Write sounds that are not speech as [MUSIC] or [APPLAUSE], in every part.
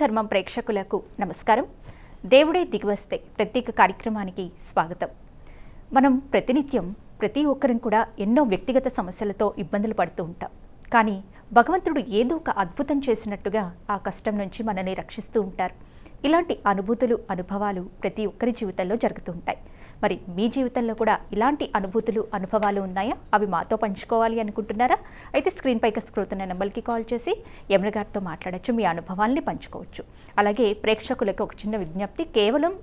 ధర్మం ప్రేక్షకులకు నమస్కారం. దేవుడే దిగివస్తే ప్రత్యేక కార్యక్రమానికి స్వాగతం. మనం ప్రతినిత్యం ప్రతి ఒక్కరం కూడా ఎన్నో వ్యక్తిగత సమస్యలతో ఇబ్బందులు పడుతూ ఉంటాం. కానీ భగవంతుడు ఏదో ఒక అద్భుతం చేసినట్టుగా ఆ కష్టం నుంచి మనల్ని రక్షిస్తూ ఉంటారు. ఇలాంటి అనుభూతులు అనుభవాలు ప్రతి ఒక్కరి జీవితంలో జరుగుతూ ఉంటాయి. మరి మీ జీవితంలో కూడా ఇలాంటి అనుభూతులు అనుభవాలు ఉన్నాయా? అవి మాతో పంచుకోవాలి అనుకుంటున్నారా? అయితే స్క్రీన్ పైకి స్క్రోతున్న నెంబర్కి కాల్ చేసి యమున గారితో మాట్లాడచ్చు మీ అనుభవాల్ని పంచుకోవచ్చు. అలాగే ప్రేక్షకులకు ఒక చిన్న విజ్ఞప్తి కేవలం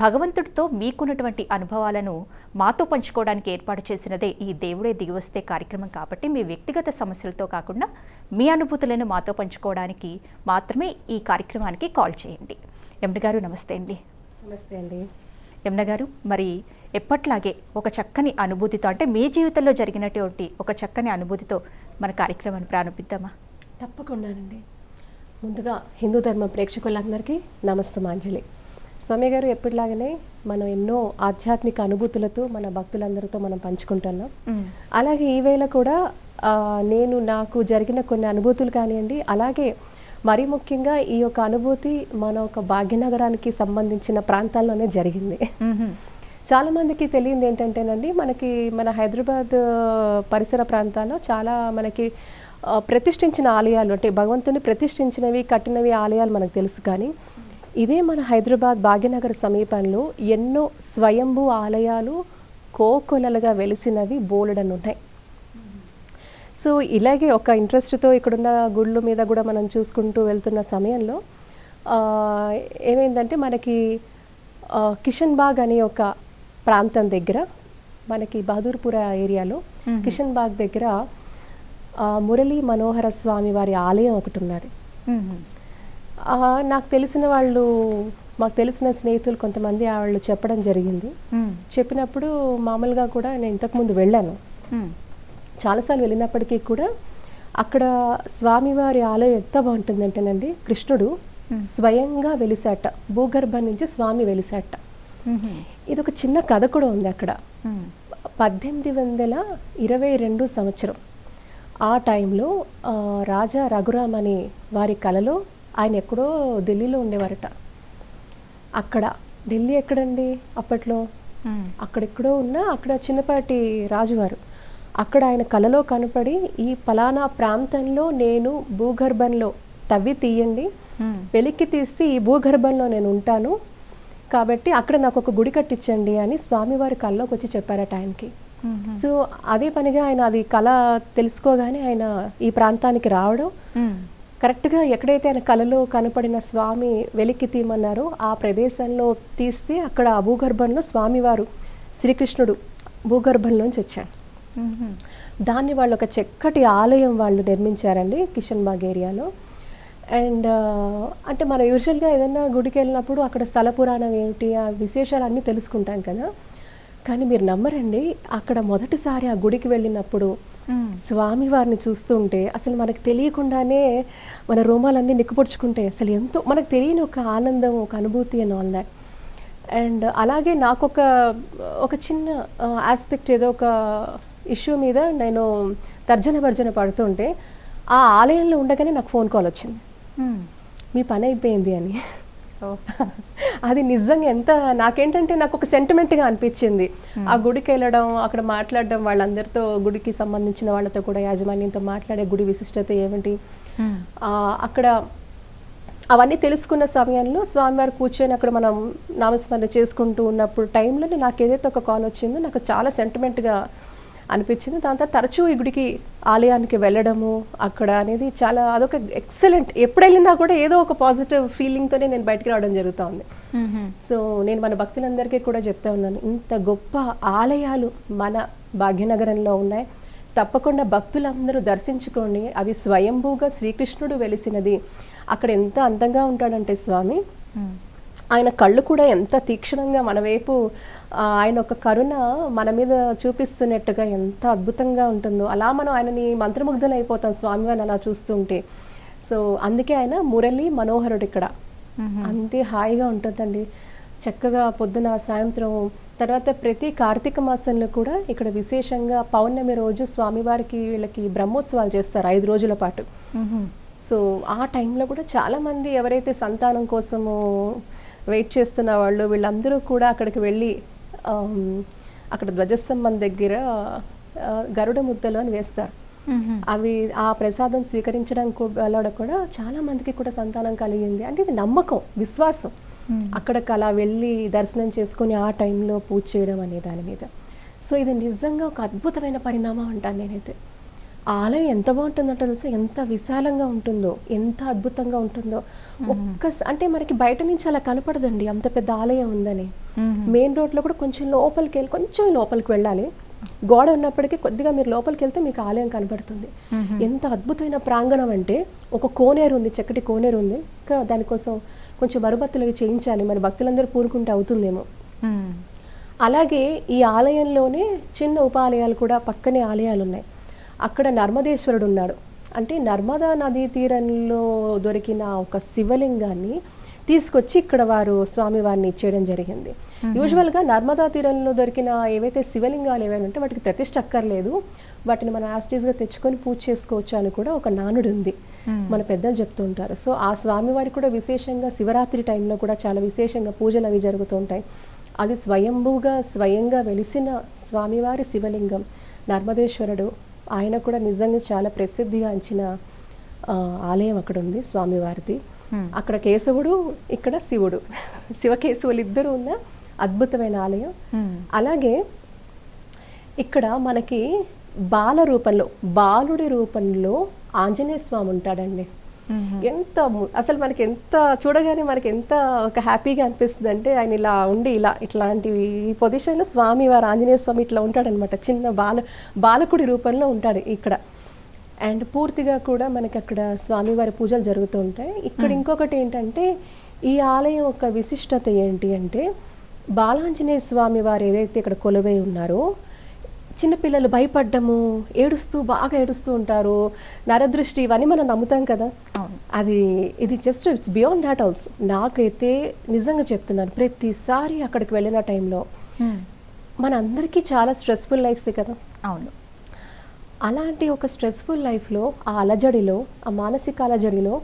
భగవంతుడితో మీకున్నటువంటి అనుభవాలను మాతో పంచుకోవడానికి ఏర్పాటు చేసినదే ఈ దేవుడే దిగివస్తే కార్యక్రమం కాబట్టి మీ వ్యక్తిగత సమస్యలతో కాకుండా మీ అనుభూతులను మాతో పంచుకోవడానికి మాత్రమే ఈ కార్యక్రమానికి కాల్ చేయండి. యమున గారు నమస్తే అండి. నమస్తే అండి. యమున గారు మరి ఎప్పట్లాగే ఒక చక్కని అనుభూతితో అంటే మీ జీవితంలో జరిగినటువంటి ఒక చక్కని అనుభూతితో మన కార్యక్రమాన్ని ప్రారంభిద్దామా? తప్పకుండానండి. ముందుగా హిందూ ధర్మ ప్రేక్షకులందరికీ నమస్తమాంజలి స్వామి గారు ఎప్పటిలాగానే మనం ఎన్నో ఆధ్యాత్మిక అనుభూతులతో మన భక్తులందరితో మనం పంచుకుంటున్నాం. అలాగే ఈ వేళ కూడా నేను నాకు జరిగిన కొన్ని అనుభూతులు కానివ్వండి అలాగే మరీ ముఖ్యంగా ఈ యొక్క అనుభూతి మన ఒక భాగ్యనగరానికి సంబంధించిన ప్రాంతాల్లోనే జరిగింది. చాలా మందికి తెలియంది ఏంటంటేనండి మనకి మన హైదరాబాద్ పరిసర ప్రాంతాల్లో చాలా మనకి ప్రతిష్ఠించిన ఆలయాలు అంటే భగవంతుని ప్రతిష్ఠించినవి కట్టినవి ఆలయాలు మనకు తెలుసు కానీ ఇదే మన హైదరాబాద్ భాగ్యనగర్ సమీపంలో ఎన్నో స్వయంభూ ఆలయాలు కోకొలలుగా వెలిసినవి బోలెడని ఉన్నాయి సో ఇలాగే ఒక ఇంట్రెస్ట్తో ఇక్కడున్న గుళ్ళ మీద కూడా మనం చూసుకుంటూ వెళ్తున్న సమయంలో ఏమైందంటే మనకి కిషన్ బాగ్ అనే ఒక ప్రాంతం దగ్గర మనకి బహదూర్పుర ఏరియాలో కిషన్ బాగ్ దగ్గర మురళీ మనోహర స్వామి వారి ఆలయం ఒకటి ఉన్నది. నాకు తెలిసిన వాళ్ళు మాకు తెలిసిన స్నేహితులు కొంతమంది వాళ్ళు చెప్పడం జరిగింది. చెప్పినప్పుడు మామూలుగా కూడా నేను ఇంతకుముందు వెళ్ళాను. చాలాసార్లు వెళ్ళినప్పటికీ కూడా అక్కడ స్వామివారి ఆలయం ఎంత బాగుంటుందంటేనండి కృష్ణుడు స్వయంగా వెలిసాట భూగర్భం నుంచి స్వామి వెలిసాట ఇది ఒక చిన్న కథ కూడా ఉంది అక్కడ. పద్దెనిమిది వందల ఇరవై రెండు సంవత్సరం. ఆ టైంలో రాజా రఘురామ్ అనే వారి కలలో ఆయన ఎక్కడో ఢిల్లీలో ఉండేవారట. అక్కడ ఢిల్లీ ఎక్కడండి అప్పట్లో? అక్కడెక్కడో ఉన్న అక్కడ చిన్నపాటి రాజువారు. అక్కడ ఆయన కలలో కనపడి ఈ పలానా ప్రాంతంలో నేను భూగర్భంలో తవ్వి తీయండి వెలికి తీసి ఈ భూగర్భంలో నేను ఉంటాను. కాబట్టి అక్కడ నాకు ఒక గుడి కట్టించండి అని స్వామివారి కల్లోకి వచ్చి చెప్పారట ఆయనకి. సో అదే పనిగా ఆయన అది కళ తెలుసుకోగానే ఆయన ఈ ప్రాంతానికి రావడం. కరెక్ట్గా ఎక్కడైతే ఆయన కలలో కనపడిన స్వామి వెలికి తీయమన్నారో ఆ ప్రదేశంలో తీస్తే అక్కడ ఆ భూగర్భంలో స్వామివారు శ్రీకృష్ణుడు భూగర్భంలోంచి వచ్చాడు దాన్ని వాళ్ళు ఒక చక్కటి ఆలయం వాళ్ళు నిర్మించారండి కిషన్ బాగ్ ఏరియాలో. అండ్ అంటే మనం యూజువల్గా ఏదైనా గుడికి వెళ్ళినప్పుడు అక్కడ స్థల పురాణం ఏమిటి ఆ విశేషాలు అన్నీ తెలుసుకుంటాం కదా. కానీ మీరు నమ్మరండి అక్కడ మొదటిసారి ఆ గుడికి వెళ్ళినప్పుడు స్వామివారిని చూస్తుంటే అసలు మనకు తెలియకుండానే మన రోమాలన్నీ నిక్కుపొడుచుకుంటే అసలు ఎంతో మనకు తెలియని ఒక ఆనందం ఒక అనుభూతి అని ఆల్ దాట్ అండ్ అలాగే నాకు ఒక ఒక చిన్న ఆస్పెక్ట్ ఏదో ఒక ఇష్యూ మీద నేను తర్జన భర్జన పడుతుంటే ఆ ఆలయంలో ఉండగానే నాకు ఫోన్ కాల్ వచ్చింది. మీ పని అయిపోయింది అని. [LAUGHS] అది నిజంగా ఎంత నాకేంటంటే నాకు ఒక సెంటిమెంట్గా అనిపించింది. ఆ గుడికి వెళ్ళడం అక్కడ మాట్లాడడం వాళ్ళందరితో గుడికి సంబంధించిన వాళ్ళతో కూడా యాజమాన్యంతో మాట్లాడే గుడి విశిష్టత ఏమిటి? అక్కడ అవన్నీ తెలుసుకున్న సమయంలో స్వామివారు కూర్చొని అక్కడ మనం నామస్మరణ చేసుకుంటూ ఉన్నప్పుడు టైంలో నాకు ఏదైతే ఒక కాల్ వచ్చిందో నాకు చాలా సెంటిమెంట్గా అనిపించింది. దాని తర్వాత తరచూ ఈ గుడికి ఆలయానికి వెళ్ళడము అక్కడ అనేది చాలా అదొక ఎక్సలెంట్ ఎప్పుడు వెళ్ళినా కూడా ఏదో ఒక పాజిటివ్ ఫీలింగ్తోనే నేను బయటికి రావడం జరుగుతూ ఉంది సో నేను మన భక్తులందరికీ కూడా చెప్తా ఉన్నాను ఇంత గొప్ప ఆలయాలు మన భాగ్యనగరంలో ఉన్నాయి. తప్పకుండా భక్తులందరూ దర్శించుకోండి. అవి స్వయంభూగా శ్రీకృష్ణుడు వెలిసినది. అక్కడ ఎంత అందంగా ఉంటాడంటే స్వామి. ఆయన కళ్ళు కూడా ఎంత తీక్షణంగా మన వైపు ఆయన ఒక కరుణ మన మీద చూపిస్తున్నట్టుగా ఎంత అద్భుతంగా ఉంటుందో. అలా మనం ఆయనని మంత్రముగ్ధులు అయిపోతాం స్వామివారిని అలా చూస్తుంటే సో అందుకే ఆయన మురళి మనోహరుడు ఇక్కడ. అంతే హాయిగా ఉంటుందండి. చక్కగా పొద్దున సాయంత్రం తర్వాత ప్రతి కార్తీక మాసంలో కూడా ఇక్కడ విశేషంగా పౌర్ణమి రోజు స్వామివారికి వీళ్ళకి బ్రహ్మోత్సవాలు చేస్తారు ఐదు రోజుల పాటు. సో ఆ టైంలో కూడా చాలామంది ఎవరైతే సంతానం కోసము వెయిట్ చేస్తున్న వాళ్ళు వీళ్ళందరూ కూడా అక్కడికి వెళ్ళి అక్కడ ధ్వజస్తంభం దగ్గర గరుడ ముద్దలు అని వేస్తారు. అవి ఆ ప్రసాదం స్వీకరించడానికి కూ- వెళ్ళడం కూడా చాలా మందికి కూడా సంతానం కలిగింది. అంటే ఇది నమ్మకం విశ్వాసం. అక్కడికి అలా వెళ్ళి దర్శనం చేసుకొని ఆ టైంలో పూజ చేయడం అనే దాని మీద. సో ఇది నిజంగా ఒక అద్భుతమైన పరిణామం అంటాను నేనైతే. ఆలయం ఎంత బాగుంటుందో తెలుసా? ఎంత విశాలంగా ఉంటుందో ఎంత అద్భుతంగా ఉంటుందో. ఒక్క అంటే మనకి బయట నుంచి అలా కనపడదండి. అంత పెద్ద ఆలయం ఉందని. మెయిన్ రోడ్లో కూడా కొంచెం లోపలికి వెళ్ళి కొంచెం లోపలికి వెళ్ళాలి. గోడ ఉన్నప్పటికీ కొద్దిగా మీరు లోపలికి వెళ్తే మీకు ఆలయం కనబడుతుంది. ఎంత అద్భుతమైన ప్రాంగణం అంటే ఒక కోనేరు ఉంది చక్కటి కోనేరు ఉంది. ఇంకా దానికోసం కొంచెం మరమ్మతులు అవి చేయించాలి. మరి భక్తులందరూ పూరుకుంటే అవుతుందేమో. అలాగే ఈ ఆలయంలోనే చిన్న ఉపాలయాలు కూడా పక్కనే ఆలయాలు ఉన్నాయి అక్కడ నర్మదేశ్వరుడు ఉన్నాడు. అంటే నర్మదా నదీ తీరంలో దొరికిన ఒక శివలింగాన్ని తీసుకొచ్చి ఇక్కడ వారు స్వామివారిని ఇచ్చేయడం జరిగింది. యూజువల్గా నర్మదా తీరంలో దొరికిన ఏవైతే శివలింగాలు ఏవైనా ఉంటే వాటికి ప్రతిష్ట అక్కర్లేదు వాటిని మనం యాస్టీస్గా తెచ్చుకొని పూజ చేసుకోవచ్చు అని కూడా ఒక నానుడు ఉంది. మన పెద్దలు చెప్తూ ఉంటారు. సో ఆ స్వామివారికి కూడా విశేషంగా శివరాత్రి టైంలో కూడా చాలా విశేషంగా పూజలు అవి జరుగుతూ ఉంటాయి. అది స్వయంభూగా స్వయంగా వెలిసిన స్వామివారి శివలింగం నర్మదేశ్వరుడు ఆయన కూడా నిజంగా చాలా ప్రసిద్ధిగాంచిన ఆలయం అక్కడ ఉంది స్వామివారిది. అక్కడ కేశవుడు ఇక్కడ శివుడు [LAUGHS] శివకేశవులు ఇద్దరు ఉన్న అద్భుతమైన ఆలయం. అలాగే ఇక్కడ మనకి బాల రూపంలో బాలుడి రూపంలో ఆంజనేయ స్వామి ఉంటాడండి. ఎంత ము- అసలు మనకి ఎంత చూడగానే మనకి ఎంత ఒక హ్యాపీగా అనిపిస్తుంది అంటే ఆయన ఇలా ఉండి ఇలా ఇట్లాంటివి ఈ పొజిషన్లో స్వామి వారు ఆంజనేయ స్వామి ఇట్లా ఉంటాడనమాట. చిన్న బాల బాలకుడి రూపంలో ఉంటాడు ఇక్కడ. అండ్ పూర్తిగా కూడా మనకి అక్కడ స్వామివారి పూజలు జరుగుతూ ఉంటాయి. ఇక్కడ ఇంకొకటి ఏంటంటే ఈ ఆలయం యొక్క విశిష్టత ఏంటి అంటే బాలాంజనేయ స్వామి వారు ఏదైతే ఇక్కడ కొలువై ఉన్నారో చిన్నపిల్లలు భయపడ్డము ఏడుస్తూ బాగా ఏడుస్తూ ఉంటారు. నరదృష్టి ఇవన్నీ మనం నమ్ముతాం కదా. అది ఇది just it's beyond that also నాకైతే నిజంగా చెప్తున్నాను ప్రతిసారి అక్కడికి వెళ్ళిన టైంలో మ్మ్. మనందరికీ చాలా స్ట్రెస్ఫుల్ లైఫ్సే కదా. అవును. అలాంటి ఒక స్ట్రెస్ఫుల్ లైఫ్లో ఆ అలజడిలో ఆ మానసిక అలజడిలో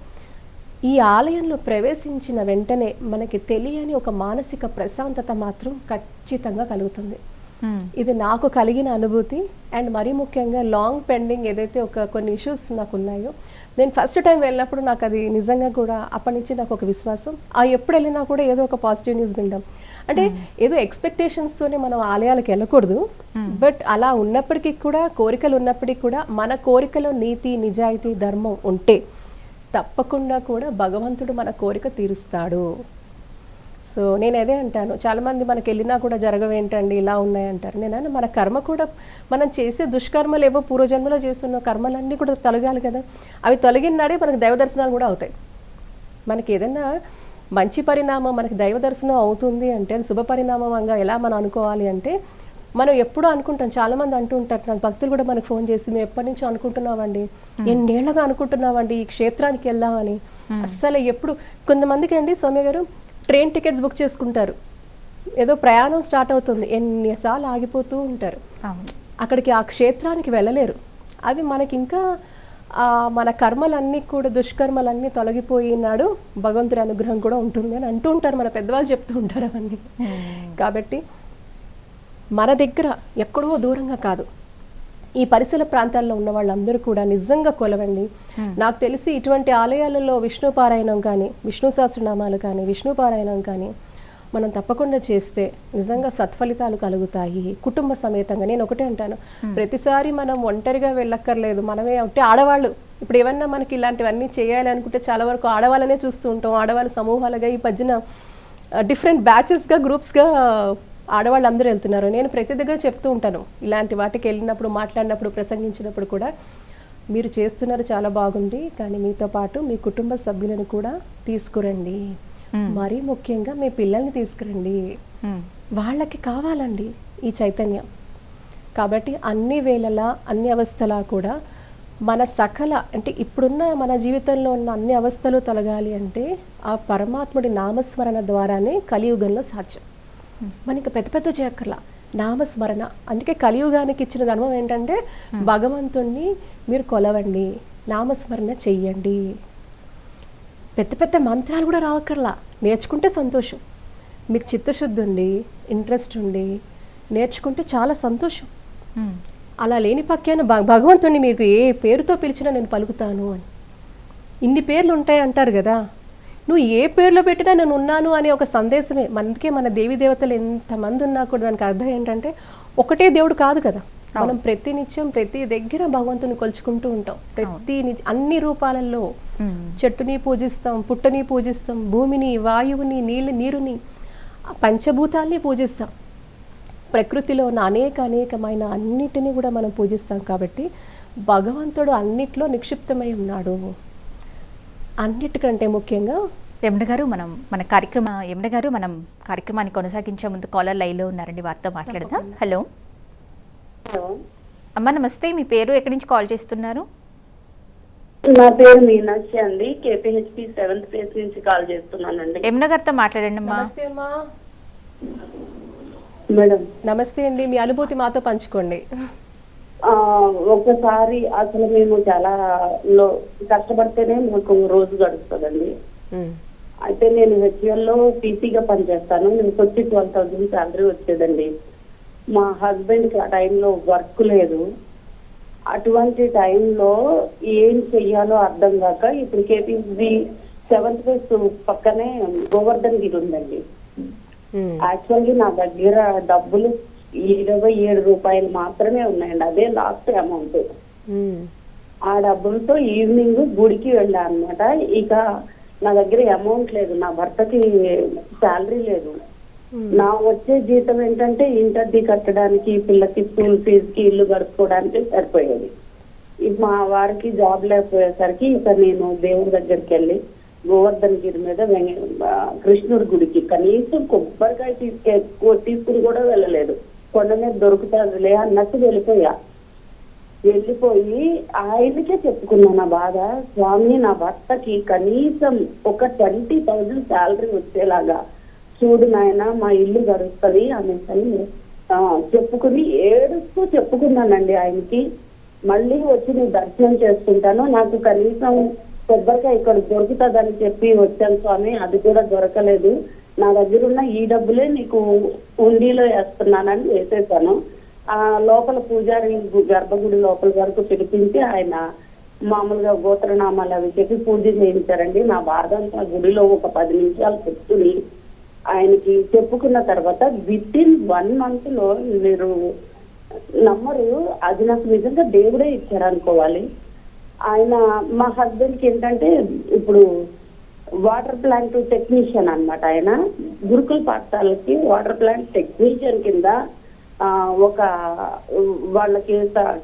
ఈ ఆలయంలో ప్రవేశించిన వెంటనే మనకి తెలియని ఒక మానసిక ప్రశాంతత మాత్రం ఖచ్చితంగా కలుగుతుంది. ఇది నాకు కలిగిన అనుభూతి అండ్ మరీ ముఖ్యంగా లాంగ్ పెండింగ్ ఏదైతే ఒక కొన్ని ఇష్యూస్ నాకు ఉన్నాయో నేను ఫస్ట్ టైం వెళ్ళినప్పుడు నాకు అది నిజంగా కూడా అప్పటి నుంచి నాకు ఒక విశ్వాసం. ఆ ఎప్పుడు వెళ్ళినా కూడా ఏదో ఒక పాజిటివ్ న్యూస్ వింటాం అంటే ఏదో ఎక్స్పెక్టేషన్స్తోనే మనం ఆలయాలకు వెళ్ళకూడదు. బట్ అలా ఉన్నప్పటికీ కూడా కోరికలు ఉన్నప్పటికీ కూడా మన కోరికలో నీతి నిజాయితీ ధర్మం ఉంటే తప్పకుండా కూడా భగవంతుడు మన కోరిక తీరుస్తాడు. సో నేను అదే అంటాను. చాలామంది మనకి వెళ్ళినా కూడా జరగవేంటండి ఇలా ఉన్నాయంటారు. నేను మన కర్మ కూడా మనం చేసే దుష్కర్మలు ఏవో పూర్వజన్మలో చేస్తున్న కర్మలన్నీ కూడా తొలగాలి కదా. అవి తొలగినాడే మనకు దైవ దర్శనాలు కూడా అవుతాయి. మనకి ఏదైనా మంచి పరిణామం మనకి దైవ దర్శనం అవుతుంది అంటే అది శుభ పరిణామంగా ఎలా మనం అనుకోవాలి అంటే మనం ఎప్పుడూ అనుకుంటాం. చాలా మంది అంటూ ఉంటారు నాకు భక్తులు కూడా మనకు ఫోన్ చేసి మేము ఎప్పటి నుంచో అనుకుంటున్నామండి. ఎన్నేళ్ళుగా అనుకుంటున్నామండి ఈ క్షేత్రానికి వెళ్దామని. అస్సలు ఎప్పుడు కొంతమందికి అండి సౌమ్య గారు ట్రైన్ టికెట్స్ బుక్ చేసుకుంటారు. ఏదో ప్రయాణం స్టార్ట్ అవుతుంది. ఎన్నిసార్లు ఆగిపోతూ ఉంటారు. అక్కడికి ఆ క్షేత్రానికి వెళ్ళలేరు. అవి మనకి ఇంకా మన కర్మలన్నీ కూడా దుష్కర్మలన్నీ తొలగిపోయినాడు భగవంతుడి అనుగ్రహం కూడా ఉంటుంది అని అంటూ ఉంటారు. మన పెద్దవాళ్ళు చెప్తూ ఉంటారు అవన్నీ. కాబట్టి మన దగ్గర ఎక్కడో దూరంగా కాదు. ఈ పరిసర ప్రాంతాల్లో ఉన్న వాళ్ళందరూ కూడా నిజంగా కొలవండి. నాకు తెలిసి ఇటువంటి ఆలయాలలో విష్ణు పారాయణం కానీ విష్ణు సహస్రనామాలు కానీ విష్ణు పారాయణం కానీ మనం తప్పకుండా చేస్తే నిజంగా సత్ఫలితాలు కలుగుతాయి. కుటుంబ సమేతంగా నేను ఒకటే అంటాను. ప్రతిసారి మనం ఒంటరిగా వెళ్ళక్కర్లేదు. మనమే అంటే ఆడవాళ్ళు. ఇప్పుడు ఏమన్నా మనకి ఇలాంటివన్నీ చేయాలి అనుకుంటే చాలా వరకు ఆడవాళ్ళనే చూస్తూ ఉంటాం. ఆడవాళ్ళ సమూహాలుగా ఈ పద్యన డిఫరెంట్ బ్యాచెస్గా గ్రూప్స్గా ఆడవాళ్ళు అందరూ వెళ్తున్నారు. నేను ప్రతి దగ్గర చెప్తూ ఉంటాను. ఇలాంటి వాటికి వెళ్ళినప్పుడు మాట్లాడినప్పుడు ప్రసంగించినప్పుడు కూడా మీరు చేస్తున్నారు చాలా బాగుంది. కానీ మీతో పాటు మీ కుటుంబ సభ్యులను కూడా తీసుకురండి. మరీ ముఖ్యంగా మీ పిల్లల్ని తీసుకురండి. వాళ్ళకి కావాలండి ఈ చైతన్యం. కాబట్టి అన్ని వేళలా అన్ని అవస్థలా కూడా మన సకల అంటే ఇప్పుడున్న మన జీవితంలో ఉన్న అన్ని అవస్థలు తొలగాలి అంటే ఆ పరమాత్ముడి నామస్మరణ ద్వారానే కలియుగంలో సాధ్యం. మనకి పెద్ద పెద్ద చేయక్కర్లా నామస్మరణ. అందుకే కలియుగానికి ఇచ్చిన ధర్మం ఏంటంటే భగవంతుణ్ణి మీరు కొలవండి నామస్మరణ చెయ్యండి. పెద్ద పెద్ద మంత్రాలు కూడా రావక్కర్లా. నేర్చుకుంటే సంతోషం. మీకు చిత్తశుద్ధి ఉండి ఇంట్రెస్ట్ ఉండి నేర్చుకుంటే చాలా సంతోషం. అలా లేని పక్కాన భ భగవంతుడిని మీకు ఏ పేరుతో పిలిచినా నేను పలుకుతాను అని. ఇన్ని పేర్లు ఉంటాయి అంటారు కదా. నువ్వు ఏ పేర్లో పెట్టినా నేను ఉన్నాను అనే ఒక సందేశమే. అందుకే మన దేవి దేవతలు ఎంతమంది ఉన్నా కూడా దానికి అర్థం ఏంటంటే ఒకటే దేవుడు కాదు కదా. మనం ప్రతి నిత్యం ప్రతి దగ్గర భగవంతుని కొలుచుకుంటూ ఉంటాం. ప్రతి అన్ని రూపాలలో. చెట్టుని పూజిస్తాం పుట్టని పూజిస్తాం భూమిని వాయువుని నీళ్ళు నీరుని పంచభూతాల్ని పూజిస్తాం. ప్రకృతిలో ఉన్న అనేక అనేకమైన అన్నిటినీ కూడా మనం పూజిస్తాం కాబట్టి భగవంతుడు అన్నిట్లో నిక్షిప్తమై ఉన్నాడు. అన్నిటికంటే ముఖ్యంగా యమున గారు మనం మన కార్యక్రమ యమున గారు మనం కార్యక్రమాన్ని కొనసాగించే ముందు కాలర్ లైన్లో ఉన్నారండి వారితో మాట్లాడదాం. హలో. హలో. అమ్మ నమస్తే. మీ పేరు ఎక్కడి నుంచి కాల్ చేస్తున్నారు? నా పేరు మీనాక్షి అండి. కేపీహెచ్పి సెవెంత్ ఫేజ్ నుంచి కాల్ చేస్తున్నానండి. యమున గారితో మాట్లాడండి అమ్మా. నమస్తే అమ్మా. మేడం. నమస్తే అండి. మీ అనుభూతి మాతో పంచుకోండి. ఒకసారి అసలు మేము చాలా లో కష్టపడితేనే మాకు రోజు గడుస్తుందండి. అయితే నేను హెచ్ఎల్లో పీసీగా పనిచేస్తాను. నాకు వచ్చి ట్వెల్వ్ థౌసండ్ శాలరీ వచ్చేదండి. మా హస్బెండ్కి ఆ టైంలో వర్క్ లేదు. అటువంటి టైంలో ఏం చెయ్యాలో అర్థం కాక ఇప్పుడు కేపీహెచ్బి సెవెంత్ ఫేజ్ పక్కనే గోవర్ధన్ గిరి ఉందండి. యాక్చువల్లీ నా దగ్గర డబ్బులు ఇరవై ఏడు రూపాయలు మాత్రమే ఉన్నాయండి. అదే లాస్ట్ అమౌంట్ ఆ డబ్బులతో ఈవినింగ్ గుడికి వెళ్ళా అనమాట ఇక నా దగ్గర అమౌంట్ లేదు. నా భర్తకి శాలరీ లేదు. నా వచ్చే జీతం ఏంటంటే ఇంటర్ది కట్టడానికి పిల్లకి స్కూల్ ఫీజు కి ఇల్లు గడుపుకోవడానికి సరిపోయేది. ఇక మా వారికి జాబ్ లేకపోయేసరికి ఇక నేను దేవుడి దగ్గరికి వెళ్ళి గోవర్ధన్ గిరి మీద కృష్ణుడి గుడికి కనీసం కొబ్బరికాయ తీసుకే తీసుకుని కూడా వెళ్ళలేదు. కొండ మీద దొరుకుతుందిలే అన్నట్టు వెళ్ళిపోయా. వెళ్ళిపోయి ఆయనకే చెప్పుకున్నా నా బాధ. స్వామి నా భర్తకి కనీసం ఒక ట్వంటీ థౌజండ్ శాలరీ వచ్చేలాగా చూడు నాయన మా ఇల్లు గడుస్తుంది అనేసని చెప్పుకుని ఏడుస్తూ చెప్పుకున్నానండి ఆయనకి. మళ్ళీ వచ్చి నేను దర్శనం చేసుకుంటాను. నాకు కనీసం కొబ్బరికాయ ఇక్కడ దొరుకుతుందని చెప్పి వచ్చాను స్వామి. అది కూడా దొరకలేదు. నా దగ్గర ఉన్న ఈ డబ్బులే నీకు ఉండిలో వేస్తున్నానని వేసేసాను. ఆ లోపల పూజారి గర్భగుడి లోపల వరకు పిలిపించి ఆయన మామూలుగా గోత్రనామాలు అవి చెప్పి పూజ చేయించారండి. నా బాధ అంతా గుడిలో ఒక పది నిమిషాలు పెట్టుకుని ఆయనకి చెప్పుకున్న తర్వాత విత్ ఇన్ వన్ మంత్లో మీరు నమ్మరు అది నాకు నిజంగా దేవుడే ఇచ్చారు అనుకోవాలి ఆయన మా హస్బెండ్కి ఏంటంటే ఇప్పుడు వాటర్ ప్లాంట్ టెక్నీషియన్ అనమాట ఆయన. గురుకుల పాఠశాలకి వాటర్ ప్లాంట్ టెక్నీషియన్ కింద ఒక వాళ్ళకి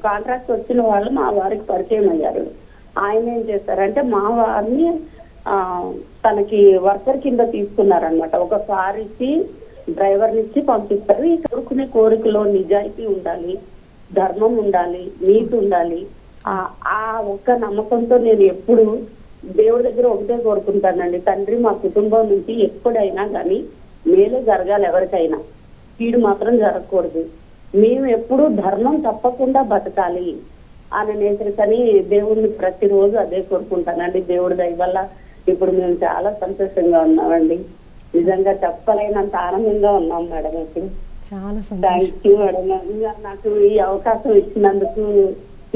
కాంట్రాక్ట్ వచ్చిన వాళ్ళు మా వారికి పరిచయం అయ్యారు. ఆయన ఏం చేశారంటే మా వారిని తనకి వర్కర్ కింద తీసుకున్నారనమాట ఒక కార్ ఇచ్చి డ్రైవర్ ఇచ్చి పంపిస్తారు. ఈ కోరుకునే కోరికలో నిజాయితీ ఉండాలి ధర్మం ఉండాలి నీతి ఉండాలి. ఆ ఆ ఒక్క నమ్మకంతో నేను ఎప్పుడు దేవుడి దగ్గర ఒకటే కోరుకుంటానండి. తండ్రి మా కుటుంబం నుంచి ఎప్పుడైనా కానీ మేలే జరగాలి ఎవరికైనా. కీడు మాత్రం జరగకూడదు. మేము ఎప్పుడు ధర్మం తప్పకుండా బతకాలి అని అనేసరికని దేవుడిని ప్రతిరోజు అదే కోరుకుంటానండి. దేవుడి దయ వల్ల ఇప్పుడు మేము చాలా సంతోషంగా ఉన్నామండి. నిజంగా చెప్పలేనంత ఆనందంగా ఉన్నాం మేడం ఇప్పుడు. చాలా థ్యాంక్ యూ మేడం నాకు ఈ అవకాశం ఇచ్చినందుకు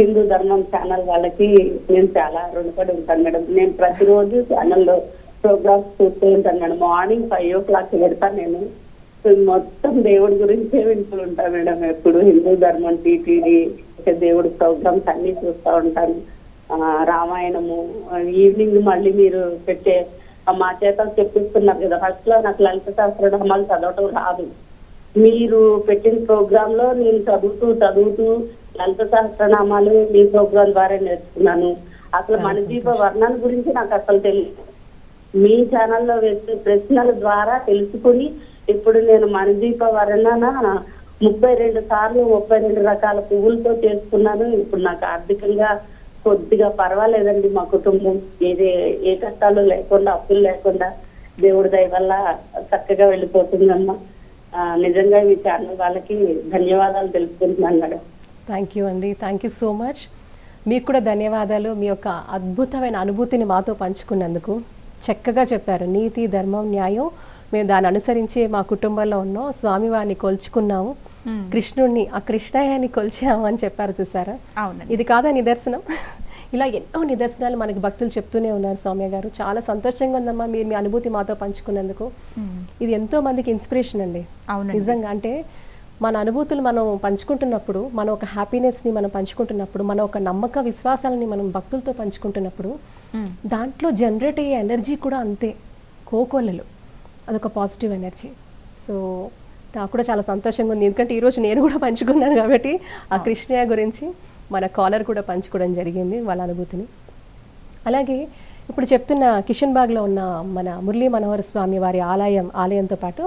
హిందూ ధర్మం ఛానల్ వాళ్ళకి నేను చాలా రుణపడి ఉంటాను మేడం. నేను ప్రతిరోజు ఛానల్లో ప్రోగ్రామ్స్ చూస్తూ ఉంటాను madam. Morning five o'clock పెడతాను నేను. మొత్తం దేవుడి గురించే వింటూ ఉంటాను మేడం ఎప్పుడు. హిందూ ధర్మం టీటీడీ దేవుడి ప్రోగ్రామ్స్ అన్ని చూస్తూ ఉంటాను. రామాయణము ఈవినింగ్ మళ్ళీ మీరు పెట్టే మా చేత చెప్పిస్తున్నారు కదా ఫస్ట్లో నాకు లలిత సహస్రనామాలు చదవటం రాదు. మీరు పెట్టిన ప్రోగ్రామ్లో నేను చదువుతూ చదువుతూ లలిత సహస్రనామాలు మీ ప్రోగ్రాం ద్వారా నేర్చుకున్నాను. అసలు మన దీప వర్ణన గురించి నాకు అసలు తెలియదు మీ ఛానల్లో వేసే ప్రశ్నల ద్వారా తెలుసుకుని ఇప్పుడు నేను మణిదీప వర్ణన ముప్పై రెండు సార్లు ముప్పై రెండు రకాల పువ్వులతో చేసుకున్నాను. ఇప్పుడు నాకు ఆర్థికంగా కొద్దిగా పర్వాలేదండి మా కుటుంబం. ఏదే ఏ కష్టాలు లేకుండా అప్పులు లేకుండా దేవుడి దయ వల్ల చక్కగా వెళ్ళిపోతుందమ్మా. నిజంగా మీ ఛానల్ వాళ్ళకి ధన్యవాదాలు తెలుసుకుంటున్నాను మేడం. థ్యాంక్ యూ అండి థ్యాంక్ యూ సో మచ్ మీకు కూడా ధన్యవాదాలు. మీ యొక్క అద్భుతమైన అనుభూతిని మాతో పంచుకున్నందుకు. చక్కగా చెప్పారు. నీతి ధర్మం న్యాయం. మేము దాన్ని అనుసరించి మా కుటుంబంలో ఉన్నాం. స్వామివారిని కొలుచుకున్నాము. కృష్ణుడిని ఆ కృష్ణయ్యని కొలిచాము అని చెప్పారు చూసారా? ఇది కాదా నిదర్శనం? [LAUGHS] ఇలా ఎన్నో నిదర్శనాలు మనకి భక్తులు చెప్తూనే ఉన్నారు సౌమ్య గారు. చాలా సంతోషంగా ఉందమ్మా మీరు మీ అనుభూతి మాతో పంచుకున్నందుకు. ఇది ఎంతో మందికి ఇన్స్పిరేషన్ అండి. నిజంగా అంటే మన అనుభూతులు మనం పంచుకుంటున్నప్పుడు మన ఒక హ్యాపీనెస్ని మనం పంచుకుంటున్నప్పుడు మన ఒక నమ్మక విశ్వాసాలని మనం భక్తులతో పంచుకుంటున్నప్పుడు మ్మ్. దాంట్లో జనరేట్ అయ్యే ఎనర్జీ కూడా అంతే. కోకొల్లలు అదొక పాజిటివ్ ఎనర్జీ సో నాకు కూడా చాలా సంతోషంగా ఉంది. ఎందుకంటే ఈరోజు నేను కూడా పంచుకున్నాను కాబట్టి ఆ కృష్ణయ్య గురించి మన కాలర్ కూడా పంచుకోవడం జరిగింది వాళ్ళ అనుభూతిని. అలాగే ఇప్పుడు చెప్తున్న కిషన్ బాగ్లో ఉన్న మన మురళీ మనోహర స్వామి వారి ఆలయం ఆలయంతో పాటు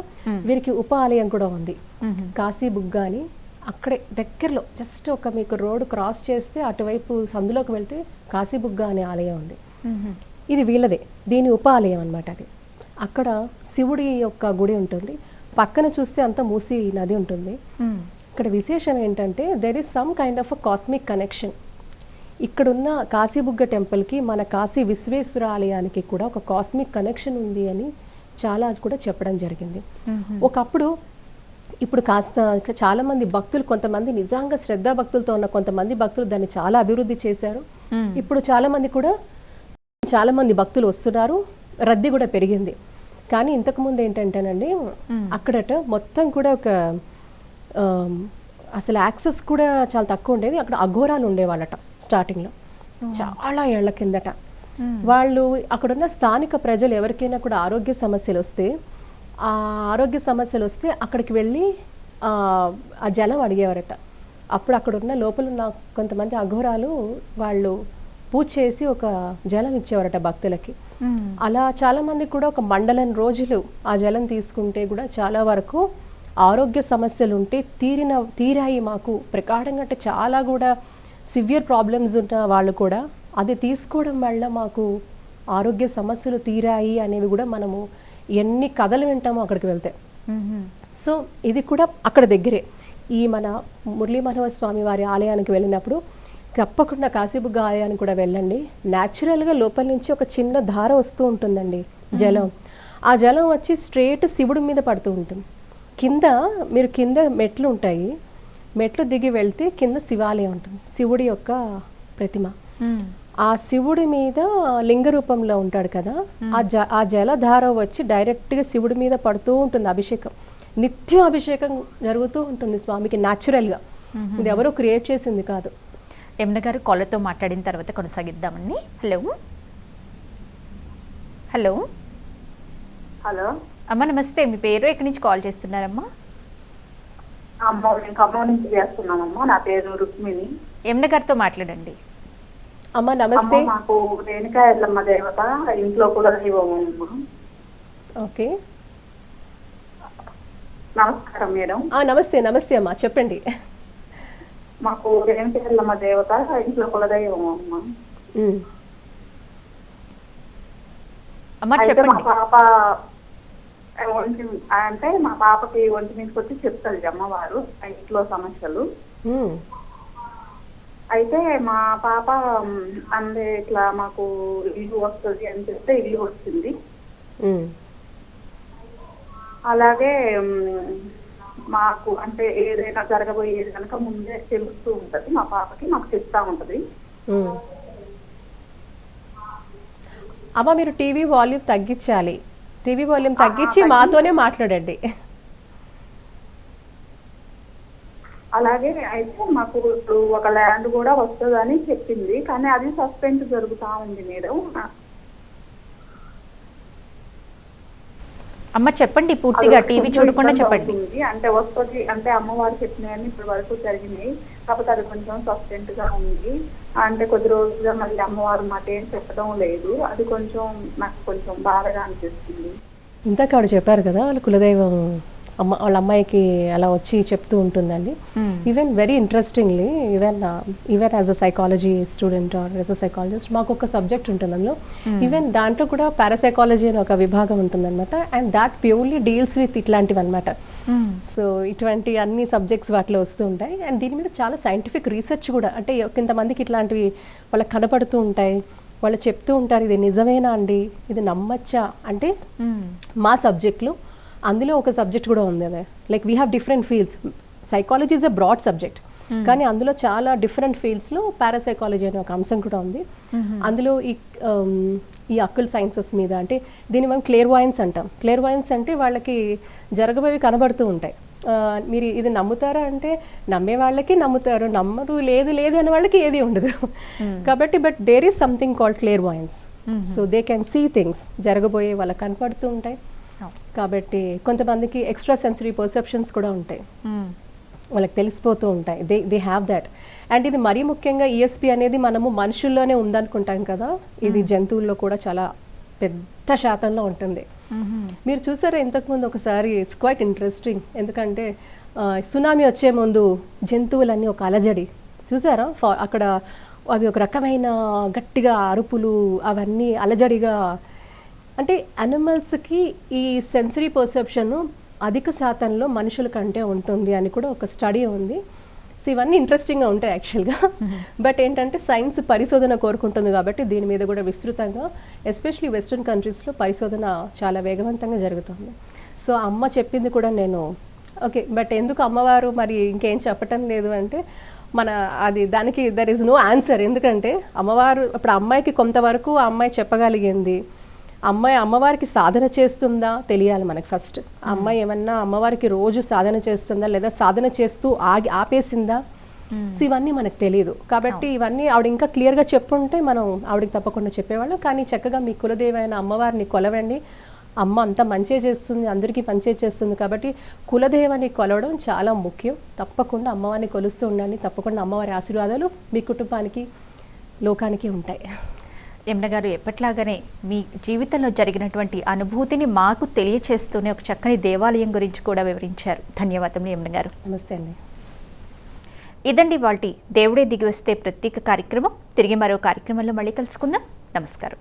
వీరికి ఉప ఆలయం కూడా ఉంది. మ్మ్. కాశీ బుగ్గ అని అక్కడే దగ్గరలో జస్ట్ ఒక మీకు రోడ్ క్రాస్ చేస్తే అటువైపు సందులోకి వెళ్తే కాశీ బుగ్గ అనే ఆలయం ఉంది. మ్మ్. ఇది వీళ్ళదే దీని ఉప ఆలయం అనమాట అది. అక్కడ శివుడి యొక్క గుడి ఉంటుంది. పక్కన చూస్తే అంతా మూసి నది ఉంటుంది. ఇక్కడ విశేషం ఏంటంటే there is some kind of a cosmic connection ఇక్కడున్న కాశీబుగ్గ టెంపుల్కి మన కాశీ విశ్వేశ్వర ఆలయానికి కూడా ఒక కాస్మిక్ కనెక్షన్ ఉంది అని చాలా కూడా చెప్పడం జరిగింది. ఒకప్పుడు ఇప్పుడు కాస్త చాలా మంది భక్తులు కొంతమంది నిజంగా శ్రద్ధ భక్తులతో ఉన్న కొంతమంది భక్తులు దాన్ని చాలా అభివృద్ధి చేశారు. ఇప్పుడు చాలా మంది కూడా చాలా మంది భక్తులు వస్తున్నారు రద్దీ కూడా పెరిగింది. కానీ ఇంతకుముందు ఏంటంటేనండి అక్కడట మొత్తం కూడా ఒక అసలు యాక్సెస్ కూడా చాలా తక్కువ ఉండేది. అక్కడ అఘోరాలు ఉండేవాళ్ళట. స్టార్టింగ్లో. చాలా ఏళ్ళ కిందట. వాళ్ళు అక్కడున్న స్థానిక ప్రజలు ఎవరికైనా కూడా ఆరోగ్య సమస్యలు వస్తే ఆ ఆరోగ్య సమస్యలు వస్తే అక్కడికి వెళ్ళి ఆ జలం అడిగేవారట. అప్పుడు అక్కడ ఉన్న లోపల ఉన్న కొంతమంది అఘోరాలు వాళ్ళు పూజ చేసి ఒక జలం ఇచ్చేవారట భక్తులకి. అలా చాలా మంది కూడా ఒక మండలం రోజులు ఆ జలం తీసుకుంటే కూడా చాలా వరకు ఆరోగ్య సమస్యలు ఉంటే తీరిన తీరాయి మాకు. ప్రకారంగా అంటే చాలా కూడా సివియర్ ప్రాబ్లమ్స్ ఉన్న వాళ్ళు కూడా అది తీసుకోవడం వల్ల మాకు ఆరోగ్య సమస్యలు తీరాయి అనేవి కూడా మనము ఎన్ని కథలు వింటామో అక్కడికి వెళ్తే. సో ఇది కూడా అక్కడ దగ్గరే. ఈ మన మురళీ మనోహర్ స్వామి వారి ఆలయానికి వెళ్ళినప్పుడు తప్పకుండా కాశీబుగ్గ ఆలయానికి కూడా వెళ్ళండి. న్యాచురల్గా లోపల నుంచి ఒక చిన్న ధార వస్తూ ఉంటుందండి జలం. ఆ జలం వచ్చి స్ట్రేట్ శివుడి మీద పడుతూ ఉంటుంది. కింద మీరు కింద మెట్లు ఉంటాయి. మెట్లు దిగి వెళ్తే కింద శివాలయం ఉంటుంది. శివుడి యొక్క ప్రతిమ. ఆ శివుడి మీద లింగ రూపంలో ఉంటాడు కదా ఆ జ ఆ జలధార వచ్చి డైరెక్ట్గా శివుడి మీద పడుతూ ఉంటుంది అభిషేకం. నిత్యం అభిషేకం జరుగుతూ ఉంటుంది స్వామికి న్యాచురల్గా. ఇది ఎవరో క్రియేట్ చేసింది కాదు. యమున గారు కాలర్తో మాట్లాడిన తర్వాత కొనసాగిద్దామండి. హలో. హలో. హలో. అమ్మ నమస్తే. మీ పేరు? ఎక్కడి నుంచి కాల్ చేస్తున్నారమ్మా? అమ్మ నేను ఖమ్మం నుంచి చేస్తున్నామమ్మా నా పేరు రుక్మిణి. యమున గారితో మాట్లాడండి. అమ్మ నమస్తే. మాకు రేణుకా ఎల్లమ్మ దేవత ఇంట్లో కూడా ఇవ్వము ఓకే. నమస్కారం మేడం. ఆ, నమస్తే నమస్తే అమ్మా చెప్పండి. మాకు రేణుకా ఎల్లమ్మ దేవత ఇంట్లో కులదైవం అమ్మ. ఉమ్, అమ్మ చెప్పండి. పాప ఒంటి అంటే మా పాపకి ఒంటి మీదకి వచ్చి చెప్తుంది అమ్మవారు ఇంట్లో సమస్యలు. అయితే మా పాప అందే ఇట్లా మాకు ఇల్లు వస్తుంది అని చెప్తే ఇల్లు వచ్చింది అలాగే మాకు అంటే ఏదైనా జరగబోయేది కనుక ముందే తెలుస్తూ ఉంటది. మా పాపకి మాకు చెప్తా ఉంటది. అమ్మ మీరు టీవీ వాల్యూమ్ తగ్గించాలి. టీవీ వాల్యూమ్ తగ్గించి మాతోనే మాట్లాడండి. అలాగే అయితే మాకు ఇప్పుడు ఒక ల్యాండ్ కూడా వస్తుందని చెప్పింది కానీ అది సస్పెండ్ జరుగుతా ఉంది మేడం. అమ్మ చెప్పండి పూర్తిగా టీవీ చూడకుండా చెప్పండి. అంటే వస్తుంది అంటే అమ్మవారు చెప్పినాయని ఇప్పటి వరకు జరిగినాయి. కాకపోతే అది కొంచెం సస్పెండ్గా ఉంది. అంటే కొద్ది రోజులుగా మళ్ళీ అమ్మవారు మాట ఏం చెప్పడం లేదు. అది కొంచెం నాకు కొంచెం బాధగా అనిపిస్తుంది. ఇందాక ఆవిడ చెప్పారు కదా వాళ్ళ కులదైవం అమ్మ వాళ్ళ అమ్మాయికి అలా వచ్చి చెప్తూ ఉంటుందండి. Even very interestingly even even as a psychology student or as a psychologist మాకు ఒక సబ్జెక్ట్ ఉంటుంది అందులో. ఈవెన్ దాంట్లో కూడా పారాసైకాలజీ అని ఒక విభాగం ఉంటుందన్నమాట. And that purely deals with ఇట్లాంటివి అనమాట. సో ఇటువంటి అన్ని సబ్జెక్ట్స్ వాటిలో వస్తూ ఉంటాయి. అండ్ దీని మీద చాలా సైంటిఫిక్ రీసెర్చ్ కూడా. అంటే కొంతమందికి ఇట్లాంటివి వాళ్ళకి కనపడుతూ ఉంటాయి. వాళ్ళు చెప్తూ ఉంటారు ఇది నిజమేనా అండి? ఇది నమ్మచ్చా? అంటే మ్మ్. మా సబ్జెక్ట్లో అందులో ఒక సబ్జెక్ట్ కూడా ఉంది అదే. Like we have different fields psychology is a broad subject కానీ అందులో చాలా డిఫరెంట్ ఫీల్డ్స్లో పారాసైకాలజీ అనే ఒక అంశం కూడా ఉంది. అందులో ఈ um, ఈ అక్కుల్ సైన్సెస్ మీద అంటే దీన్ని మనం క్లియర్ వాయిన్స్ అంటాం. క్లియర్ వాయిన్స్ అంటే వాళ్ళకి జరగబోవి కనబడుతూ ఉంటాయి. మీరు ఇది నమ్ముతారా అంటే నమ్మే వాళ్ళకి నమ్ముతారు నమ్మరు లేదు లేదు అనే వాళ్ళకి ఏది ఉండదు. కాబట్టి but there is something called clairvoyance so they can see things జరగబోయే వాళ్ళకి కనపడుతూ ఉంటాయి. కాబట్టి కొంతమందికి ఎక్స్ట్రా సెన్సరీ పర్సెప్షన్స్ కూడా ఉంటాయి. మ్మ్. వాళ్ళకి తెలిసిపోతూ ఉంటాయి. They they have that and ఇది మరీ ముఖ్యంగా ఈఎస్పి అనేది మనము మనుషుల్లోనే ఉందనుకుంటాం కదా. ఇది జంతువుల్లో కూడా చాలా పెద్ద శాతంలో ఉంటుంది. మ్మ్. మీరు చూసారా ఇంతకుముందు ఒకసారి? ఇట్స్ క్వైట్ ఇంట్రెస్టింగ్ ఎందుకంటే సునామీ వచ్చే ముందు జంతువులన్నీ ఒక అలజడి. చూసారా? ఫా- అక్కడ అవి ఒక రకమైన గట్టిగా అరుపులు అవన్నీ అలజడిగా అంటే అనిమల్స్కి ఈ సెన్సరీ పర్సెప్షన్ అధిక శాతంలో మనుషుల కంటే ఉంటుంది అని కూడా ఒక స్టడీ ఉంది. సో ఇవన్నీ ఇంట్రెస్టింగ్గా ఉంటాయి యాక్చువల్గా బట్ [LAUGHS] ఏంటంటే సైన్స్ పరిశోధన కోరుకుంటుంది కాబట్టి దీని మీద కూడా విస్తృతంగా ఎస్పెషలీ వెస్ట్రన్ కంట్రీస్లో పరిశోధన చాలా వేగవంతంగా జరుగుతుంది. సో అమ్మ చెప్పింది కూడా నేను ఓకే బట్ ఎందుకు అమ్మవారు మరి ఇంకేం చెప్పటం లేదు అంటే మన అది దానికి దర్ ఇస్ నో ఆన్సర్ ఎందుకంటే అమ్మవారు ఇప్పుడు అమ్మాయికి కొంతవరకు ఆ అమ్మాయి చెప్పగలిగింది. అమ్మాయి అమ్మవారికి సాధన చేస్తుందా? తెలియాలి మనకి ఫస్ట్ అమ్మాయి ఏమన్నా అమ్మవారికి రోజు సాధన చేస్తుందా? లేదా సాధన చేస్తూ ఆగి ఆపేసిందా? సో ఇవన్నీ మనకు తెలియదు కాబట్టి ఇవన్నీ ఆవిడ ఇంకా క్లియర్గా చెప్పుంటే మనం ఆవిడకి తప్పకుండా చెప్పేవాళ్ళం. కానీ చక్కగా మీ కులదేవైన అమ్మవారిని కొలవండి. అమ్మ అంతా మంచే చేస్తుంది అందరికీ మంచే చేస్తుంది కాబట్టి కులదేవని కొలవడం చాలా ముఖ్యం. తప్పకుండా అమ్మవారిని కొలుస్తూ ఉండండి. తప్పకుండా అమ్మవారి ఆశీర్వాదాలు మీ కుటుంబానికి లోకానికి ఉంటాయి. యమున గారు ఎప్పట్లాగానే మీ జీవితంలో జరిగినటువంటి అనుభూతిని మాకు తెలియచేస్తూనే ఒక చక్కని దేవాలయం గురించి కూడా వివరించారు. ధన్యవాదములు యమున గారు. నమస్తే అండి. ఇదండి వాటి దేవుడే దిగి వస్తే ప్రత్యేక కార్యక్రమం. తిరిగి మరో కార్యక్రమంలో మళ్ళీ కలుసుకుందాం. నమస్కారం.